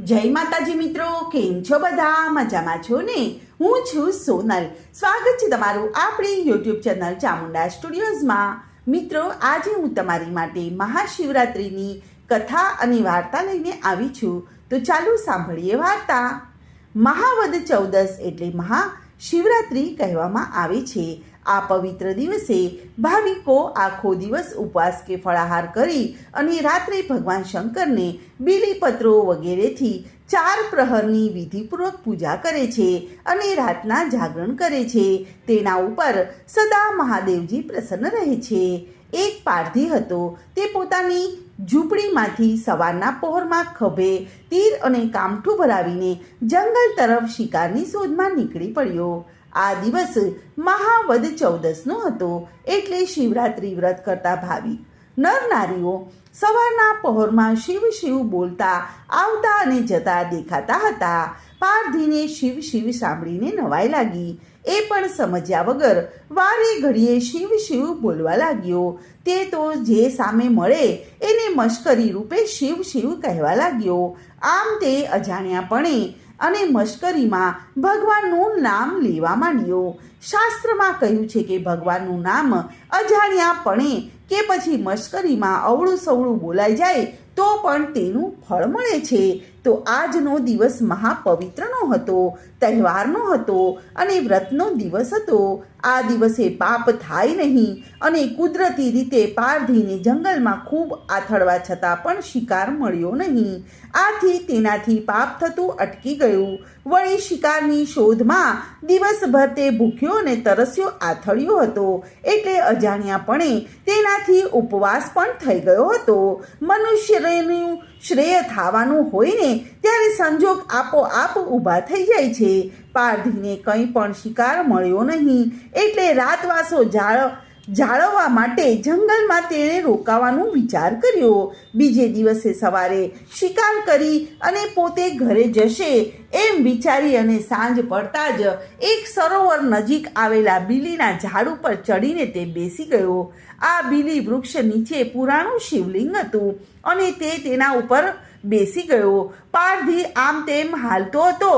જય માતાજી મિત્રો, કેમ છો બધા? મજામાં છો ને? હું છું સોનલ. સ્વાગત છે તમારું આપણી યુટ્યુબ ચેનલ ચામુંડા સ્ટુડિયોઝમાં. મિત્રો, આજે હું તમારી માટે મહાશિવરાત્રિની કથા અને વાર્તા લઈને આવી છું. તો ચાલુ સાંભળીએ વાર્તા. મહાવદ ચૌદસ એટલે મહાશિવરાત્રિ કહેવામાં આવે છે. આ પવિત્ર દિવસે ભાવિકો આખો દિવસ ઉપવાસ કે ફળાહાર કરી અને રાત્રે ભગવાન શંકરને બીલીપત્રો વગેરેથી ચાર પ્રહરની વિધિપૂર્વક પૂજા કરે છે અને રાતના જાગરણ કરે છે. તેના ઉપર સદા મહાદેવજી પ્રસન્ન રહે છે. એક પારધી હતો તે પોતાની ઝૂંપડીમાંથી સવારના પહોરમાં ખભે તીર અને કામઠું ભરાવીને જંગલ તરફ શિકારની શોધમાં નીકળી પડ્યો. આ દિવસ મહાવદ ચૌદસનો હતો એટલે શિવરાત્રિ વ્રત કરતા ભાવી. નર નારીઓ સવારના પહોરમાં શિવ શિવ બોલતા, આવતા અને જતા દેખાતા હતા. પારધીને શિવ શિવ સાંભળીને નવાઈ લાગી. એ પણ સમજ્યા વગર વારે ઘડીએ શિવ શિવ બોલવા લાગ્યો. તે તો જે સામે મળે એને મશ્કરી રૂપે શિવ શિવ કહેવા લાગ્યો. આમ તે અજાણ્યાપણે અને મશ્કરીમાં ભગવાનનું નામ લેવા માંડ્યો. શાસ્ત્રમાં કહ્યું છે કે ભગવાનનું નામ અજાણ્યાપણે કે પછી મશ્કરીમાં અવળું સવળું બોલાઈ જાય તો પણ તેનું ફળ મળે છે. તો આજનો દિવસ મહાપવિત્રનો હતો, તહેવારનો હતો અને વ્રતનો દિવસ હતો. આ દિવસે પાપ થાય નહીં અને કુદરતી રીતે પારધીને જંગલમાં ખૂબ આથડવા છતાં પણ શિકાર મળ્યો નહીં. આથી તેનાથી પાપ થતું અટકી ગયું. વળી શિકારની શોધમાં દિવસભર તે ભૂખ્યો અને તરસ્યો આથડ્યો હતો. એટલે અજાણ્યાપણે તેનાથી ઉપવાસ પણ થઈ ગયો હતો. મનુષ્યનું શ્રેય થવાનું હોય ને ત્યારે સંજોગ આપોઆપ ઊભા થઈ જાય છે. પારધીને કંઈ પણ શિકાર મળ્યો નહીં. એટલે રાતવાસો જાળ, જાળવવા માટે જંગલમાં તેણે રોકાવાનો વિચાર કર્યો. બીજે દિવસે સવારે શિકાર કરી અને પોતે ઘરે જશે એમ વિચારી અને સાંજ પડતા જ એક સરોવર નજીક આવેલા બીલીના ઝાડ ઉપર ચડીને તે બેસી ગયો. આ બીલી વૃક્ષ નીચે પુરાણું શિવલિંગ હતું અને તે તેના ઉપર બેસી ગયો. પારધી આમ તેમ હાલતો હતો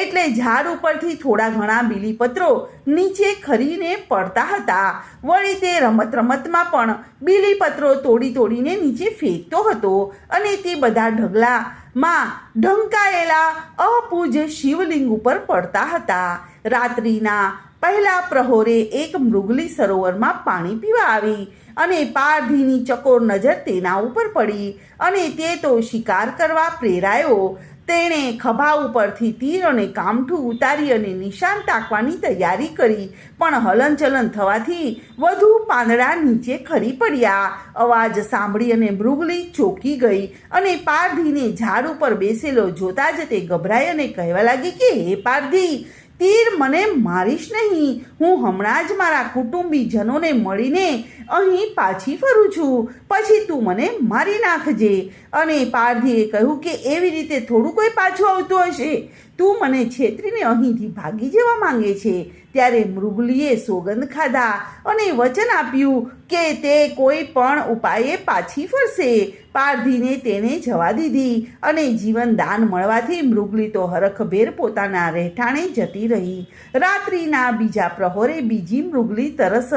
એટલે ઝાડ ઉપરથી થોડા ઘણા બીલીપત્રો નીચે ખરીને પડતા હતા. વળી તે રમત રમતમાં પણ બીલીપત્રો તોડી તોડીને નીચે ફેંકતો હતો અને તે બધા ઢગલામાં ઢંકાયેલા અપૂજ્ય શિવલિંગ ઉપર પડતા હતા. રાત્રિના પહેલા પ્રહોરે એક મૃગલી સરોવરમાં પાણી પીવા આવી અને પારધીની ચકોર નજર તેના ઉપર પડી અને તે તો શિકાર કરવા પ્રેરાયો. તેણે ખભા ઉપરથી તીર અને કામઠું ઉતારી અને નિશાન તાકવાની તૈયારી કરી, પણ હલનચલન થવાથી વધુ પાંદડા નીચે ખરી પડ્યા. અવાજ સાંભળી અને મૃગલી ચોકી ગઈ અને પારધીને ઝાડ ઉપર બેસેલો જોતા જ તે ગભરાઈ અને કહેવા લાગી કે, હે પારધી તીર મને મારીશ નહીં. હું હમણાં જ મારા કુટુંબીજનોને મળીને અહીં પાછી ફરું છું. પછી તું મને મારી નાખજે. અને પારધીએ કહ્યું કે એવી રીતે થોડું કોઈ પાછું આવતું હશે. તું મને છેતરીને અહીંથી ભાગી જવા માંગે છે. ત્યારે મૃગલીએ સોગંદ ખાધા અને વચન આપ્યું કે તે કોઈ પણ ઉપાયે પાછી ફરશે. પારધીને તેને જવા દીધી અને જીવન દાન મળવાથી મૃગલી તો હરખભેર પોતાના રહેઠાણે જતી રહી. રાત્રિના બીજા પ્રહોરે બીજી મૃગલી તરસ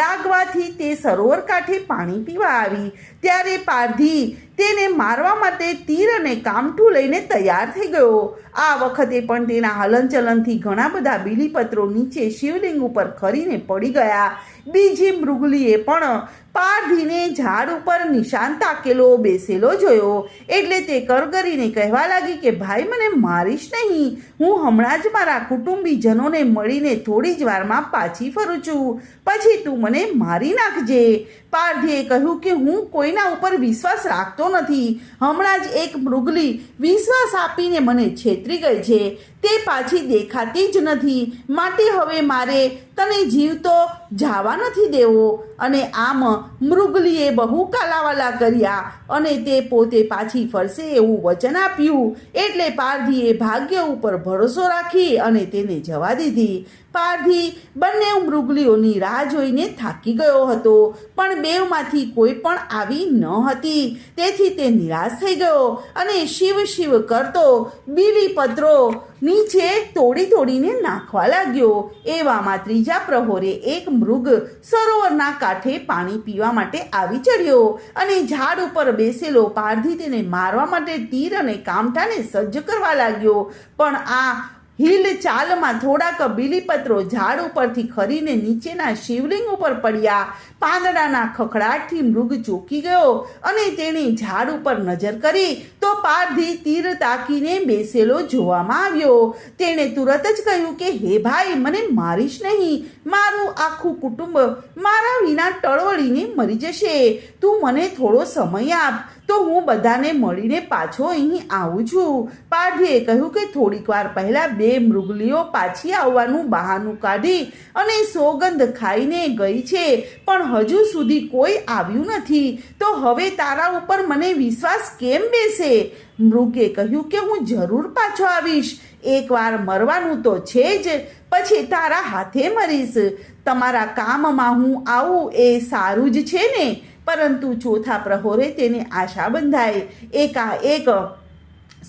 લાગવાથી તે સરોવર કાંઠે પાણી પીવા આવી. ત્યારે પારધી તેને મારવા માટે તીર અને કામઠું લઈને તૈયાર થઈ ગયો. આ વખતે પણ તેના હલનચલનથી ઘણા બધા બીલીપત્રો નીચે શિવલિંગ ઉપર ખરીને પડી ગયા. બીજી મૃગલીએ પણ પારધીને ઝાડ ઉપર નિશાન તાકેલો બેસેલો જોયો. એટલે તે કરગરીને કહેવા લાગી કે, ભાઈ, મને મારીશ નહીં. હું હમણાં જ મારા કુટુંબીજનોને મળીને થોડી જ વારમાં પાછી ફરું છું. પછી તું મને મારી નાખજે. પારધીએ કહ્યું કે, હું કોઈના ઉપર વિશ્વાસ રાખતો નથી. હમણાં જ એક મૃગલી વિશ્વાસ આપીને મને છેતરી ગઈ છે. તે પાછી દેખાતી જ નથી. માટે હવે મારે તને જીવતો જવા નથી દેવો. અને આમ મૃગલીએ બહુ કાલાવાલા કર્યા અને તે પોતે પાછી ફરશે એવું વચન આપ્યું. એટલે પારધીએ ભાગ્ય ઉપર ભરોસો રાખી અને તેને જવા દીધી. પારધી બંને મૃગલીઓની રાહ જોઈને થાકી ગયો હતો. પણ બેવમાંથી કોઈ પણ આવી ન હતી. તેથી તે નિરાશ થઈ ગયો અને શિવ શિવ કરતો બીલી પત્રો નીચે તોડી તોડીને નાખવા લાગ્યો. એવામાં ત્રીજા પ્રહોરે એક મૃગ સરોવરના કાંઠે પાણી પીવા માટે આવી ચડ્યો અને ઝાડ ઉપર બેસેલો પારધી તેને મારવા માટે તીર અને કામઠાને સજ્જ કરવા લાગ્યો. પણ આ હિલ ચાલમાં થોડાક બીલીપત્રો ઝાડ ઉપરથી ખરીને નીચેના શિવલિંગ ઉપર પડ્યા. પાંદડાના ખખડાટથી મૃગ ચોકી ગયો અને તેણે ઝાડ ઉપર નજર કરી તો પારધી તીર તાકીને બેસેલો જોવામાં આવ્યો. તેણે તુરત જ કહ્યું કે, હે ભાઈ, મને મારીશ નહીં. મારું આખું કુટુંબ મારા વિના ટળવળીને મરી જશે. તું મને થોડો સમય આપ. તો હું બધાને મળીને પાછો અહીં આવું છું. પારધીએ કહ્યું કે થોડીક વાર પહેલાં બે મૃગલીઓ પાછી આવવાનું બહાનું કાઢી અને સોગંધ ખાઈને ગઈ છે, પણ હજુ સુધી કોઈ આવ્યું નથી. તો હવે તારા ઉપર મને વિશ્વાસ કેમ બેસે? મૃગે કહ્યું કે હું જરૂર પાછો આવીશ. એકવાર મરવાનું તો છે જ, પછી તારા હાથે મરીશ. તમારા કામમાં હું આવું એ સારું જ છે ને? પરંતુ ચોથા પ્રહોરે તેને આશા બંધાઈ. એકાએક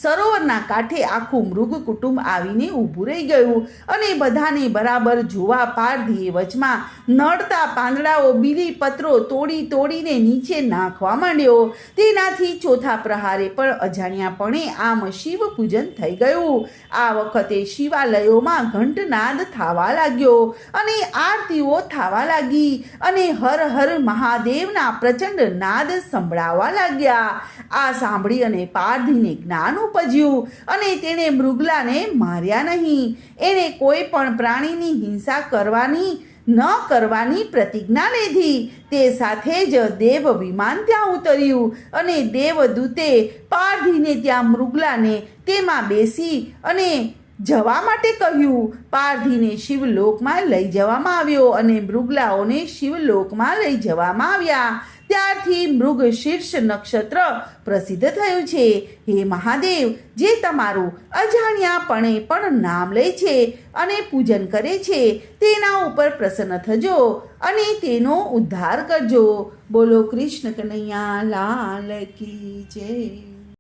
સરોવરના કાંઠે આખું મૃગ કુટુંબ આવીને ઊભું રહી ગયું અને બધાને બરાબર જોવા પારધીએ વચમાં નડતા પાંદડાઓ બીલી પત્રો તોડી તોડીને નીચે નાખવા માંડ્યો. તેનાથી ચોથા પ્રહારે પણ અજાણ્યાપણે આમ શિવ પૂજન થઈ ગયું. આ વખતે શિવાલયોમાં ઘંટનાદ થવા લાગ્યો અને આરતીઓ થવા લાગી અને હર હર મહાદેવના પ્રચંડ નાદ સંભળાવા લાગ્યા. આ સાંભળી અને પારધીને જ્ઞાન ઉપજ્યું અને તેણે મૃગલાને માર્યા નહીં. એણે કોઈ પણ પ્રાણીની હિંસા કરવાની, ન કરવાની પ્રતિજ્ઞા લીધી. તે સાથે જ દેવ વિમાન ત્યાં ઉતર્યું અને દેવદૂતે પારધીને ત્યાં મૃગલાને તેમાં બેસી અને જવા માટે કહ્યું, પારધીને શિવલોકમાં લઈ જવામાં આવ્યો અને મૃગલાઓને શિવલોકમાં લઈ જવામાં આવ્યા. ત્યારથી મૃગ શીર્ષ નક્ષત્ર પ્રસિદ્ધ થયું છે. હે મહાદેવ, જે તમારું અજાણ્યાપણે પણ નામ લે છે અને પૂજન કરે છે, તેના ઉપર પ્રસન્ન થજો અને તેનો ઉદ્ધાર કરજો. બોલો કૃષ્ણ કનૈયા, લાલ કી જય.